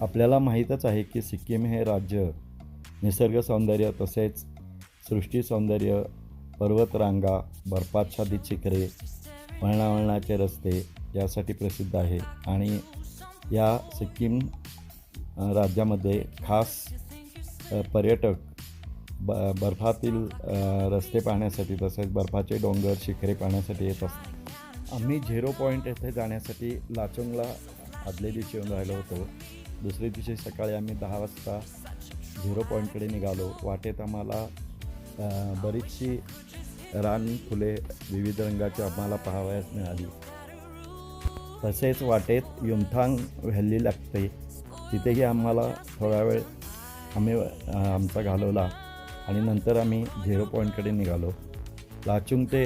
आपल्याला माहीतच आहे की सिक्कीम हे राज्य निसर्ग सौंदर्य तसेच सृष्टी सौंदर्य पर्वतरांगा बर्फाच्छादित शिखरे वळणावळणाचे रस्ते यासाठी प्रसिद्ध आहे. आणि या सिक्कीम राज्यामध्ये खास पर्यटक ब बर्फातील रस्ते पाहण्यासाठी तसेच बर्फाचे डोंगर शिखरे पाहण्यासाठी येत असतात. आम्ही झिरो पॉईंट येथे जाण्यासाठी लाचोंगला आदले दिवशी येऊन राहिलो होतो. दुसऱ्या दिवशी सकाळी आम्ही दहा वाजता झिरो पॉईंटकडे निघालो. वाटेत आम्हाला बरीचशी रान फुले विविध रंगाची आम्हाला पाहावयास मिळाली. तसेच वाटेत युमथांग व्हॅली लागते. तिथेही आम्हाला थोडा वेळ आम्ही आमचा घालवला आणि नंतर आम्ही झिरो पॉईंटकडे निघालो. लाचुंग ते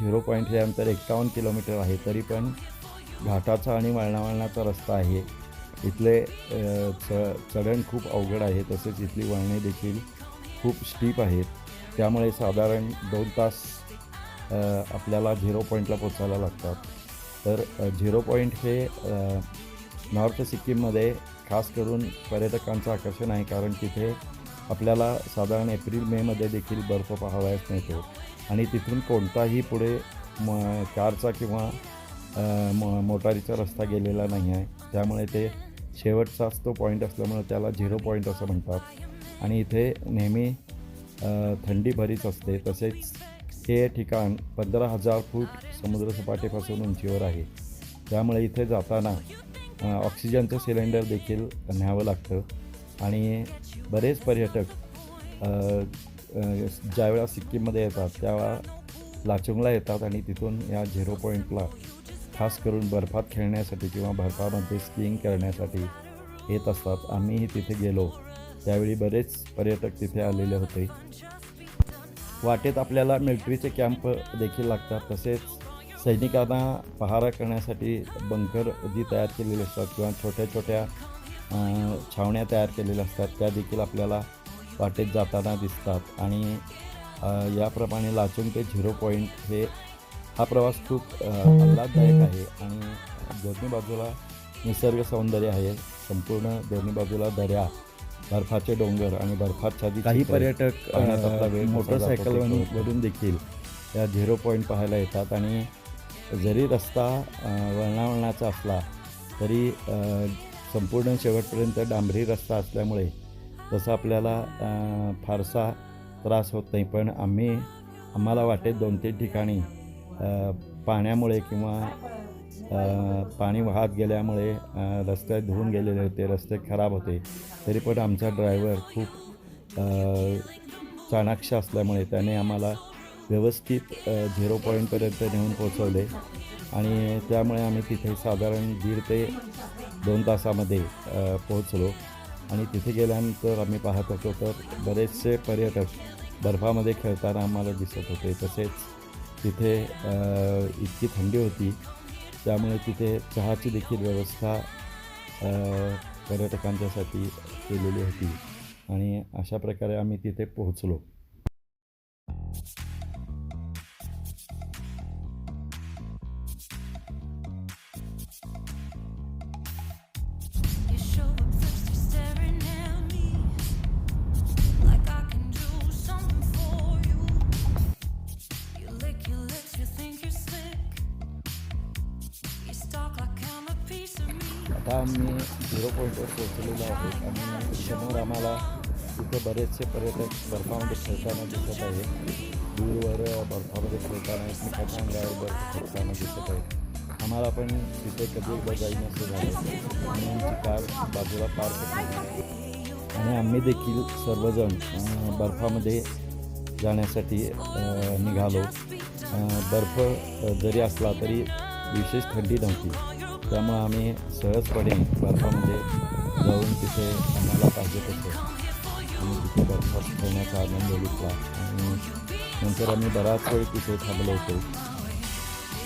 झिरो पॉईंट हे अंतर एक्कावन्न किलोमीटर आहे तरी पण घाटाचा आणि वळणावळणाचा रस्ता आहे. इथले च चढण खूप अवघड आहे तसेच इथली वळणे देखील खूप स्टीप आहेत. त्यामुळे साधारण दोन तास आपल्याला झिरो पॉईंटला पोचायला लागतात. तर झिरो पॉईंट हे नॉर्थ सिक्कीममध्ये खास करून पर्यटकांचं आकर्षण आहे कारण तिथे आपल्याला साधारण एप्रिल मेमध्ये देखील बर्फ पाहावयास मिळतो. आणि तिथून कोणताही पुढे म कारचा किंवा म मोटारीचा रस्ता गेलेला नाही आहे. त्यामुळे ते शेवटचाच तो पॉईंट असल्यामुळं त्याला झिरो पॉईंट असं म्हणतात. आणि इथे नेहमी थंडी बरीच असते. तसेच हे ठिकाण पंधरा हजार फूट समुद्रसपाटीपासून उंचीवर आहे. त्यामुळे इथे जाताना ऑक्सिजनचं सिलेंडर देखील न्यावं लागतं. आणि बरेच पर्यटक ज्यावेळा सिक्कीममध्ये येतात त्यावेळा लाचुंगला येतात आणि तिथून या झिरो पॉईंटला खास करून बर्फात खेळण्यासाठी किंवा बर्फामध्ये स्कीइंग करण्यासाठी येत असतात. आम्हीही तिथे गेलो. त्यावेळी बरेच पर्यटक तिथे आलेले होते. वाटेत आपल्याला मिलिटरीचे कॅम्प देखील लागतात. तसेच सैनिकांना पहारा करण्यासाठी बंकर जी तयार केलेली असतात किंवा छोट्या छोट्या छावण्या तयार केलेल्या असतात. त्या देखील आपल्याला वाटेत जाताना दिसतात. आणि याप्रमाणे लाचुंग ते झिरो पॉईंट हे हा प्रवास खूप आल्हाददायक आहे आणि दोन्ही बाजूला निसर्ग सौंदर्य आहे. संपूर्ण दोन्ही बाजूला दऱ्या बर्फाचे डोंगर आणि बर्फाच्छादित काही पर्यटक मोटरसायकल वरून- देखील या झिरो पॉईंट पाहायला येतात आणि जरी रस्ता वळणावळणाचा असला तरी संपूर्ण शेवटपर्यंत डांबरी रस्ता असल्यामुळे तसं आपल्याला फारसा त्रास होत नाही. पण आम्ही आम्हाला वाटेत दोन तीन ठिकाणी पाण्यामुळे किंवा पाणी वाहत गेल्यामुळे रस्ते धुवून गेलेले होते रस्ते खराब होते. तरी पण आमचा ड्रायव्हर खूप चाणाक्ष असल्यामुळे त्याने आम्हाला व्यवस्थित झिरो पॉईंटपर्यंत नेऊन पोचवले आणि त्यामुळे आम्ही तिथे साधारण दीड ते दोन तासामध्ये पोहोचलो. आणि तिथे गेल्यानंतर आम्ही पाहत होतो तर बरेचसे पर्यटक बर्फामध्ये खेळताना आम्हाला दिसत होते. तसेच तिथे इतकी थंडी होती. त्यामुळे तिथे चहाची देखील व्यवस्था पर्यटकांच्यासाठी केलेली होती. आणि अशा प्रकारे आम्ही तिथे पोहोचलो. आता आम्ही झिरो पॉईंटवर पोहोचलेलो आहोत आणि समोर आम्हाला तिथे बरेचसे पर्यटक बर्फामध्ये खेळताना दिसत आहे दूरवर बर्फामध्ये खेळताना एकमेकांच्या अंगावर बर्फ खेळताना दिसत आहे आम्हाला पण तिथे कधी एकदा जाईन असं झालं आणि आमची कार बाजूला पार्क आणि आम्ही देखील सर्वजण बर्फामध्ये जाण्यासाठी निघालो. बर्फ जरी असला तरी विशेष थंडी नव्हती. त्यामुळं आम्ही सहजपणे बर्फामध्ये जाऊन तिथे आम्हाला पाहिजे तसं. आम्ही तिथे बर्फात खेळण्याचा आनंद घेतला. आणि नंतर आम्ही बराच वेळ तिथे थांबलो होतो.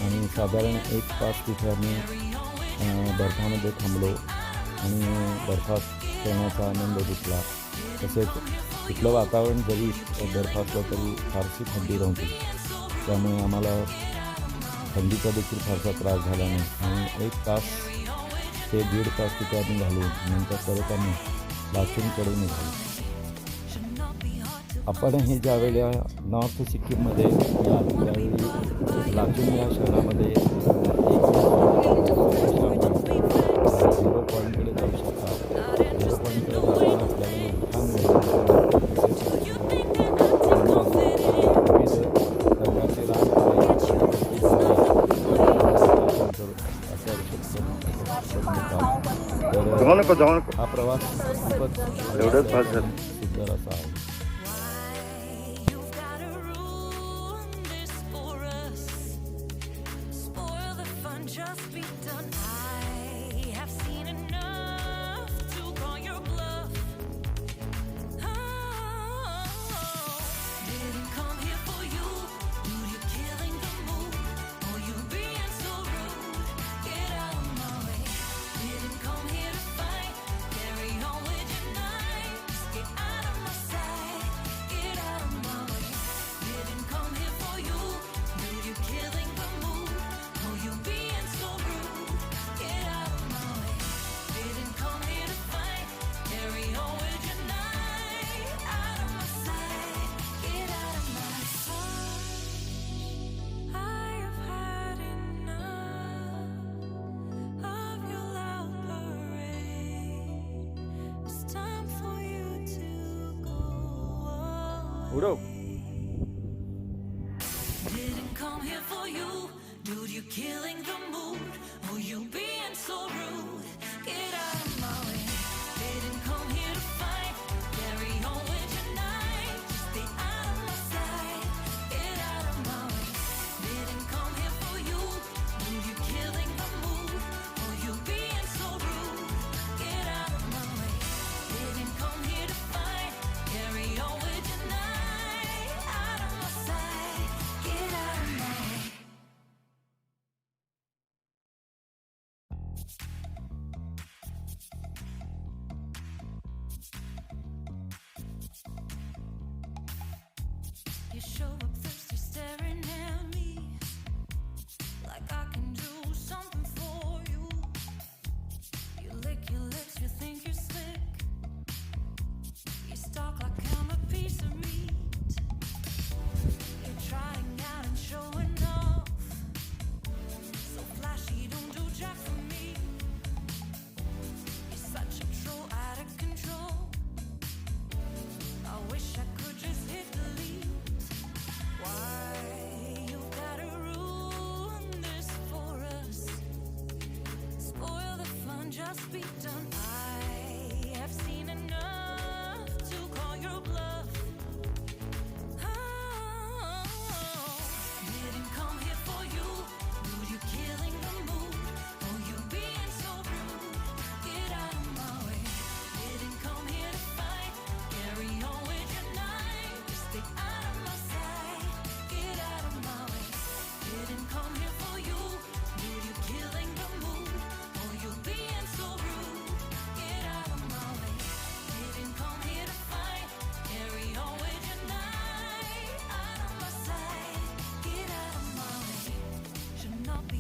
आणि साधारण एक तास तिथे आम्ही बर्फामध्ये थांबलो. आणि बर्फात खेळण्याचा आनंद घेतला. तसेच तिथलं वातावरण जरी बर्फातलं असलं तरी फारशी थंडी नव्हती. त्यामुळे आम्हाला थंडीचा देखील फारसा त्रास झाला नाही. आणि एक तास ते दीड तास तिथे आम्ही घालून नंतर परत आम्ही लातूरकडे निघालो. आपणही ज्यावेळेला नॉर्थ सिक्कीममध्ये याल त्यावेळी लातूर या शहरामध्ये नको जाऊ नको. हा प्रवास एवढंच फास्ट झालं. सुंदर असा आहे. Just be done. Didn't come here for you, dude, you're killing the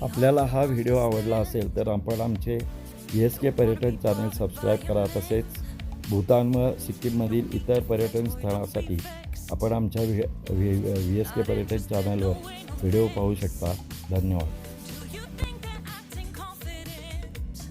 आपल्याला हा व्हिडिओ आवडला असेल तर आपण आमचे एस के पर्यटन चॅनल सबस्क्राईब करा तसेच भूतान व सिक्कीममधील इतर पर्यटन स्थळासाठी आपण आमच्या व्ही व्ही एस के पर्यटन चॅनलवर व्हिडिओ पाहू शकता धन्यवाद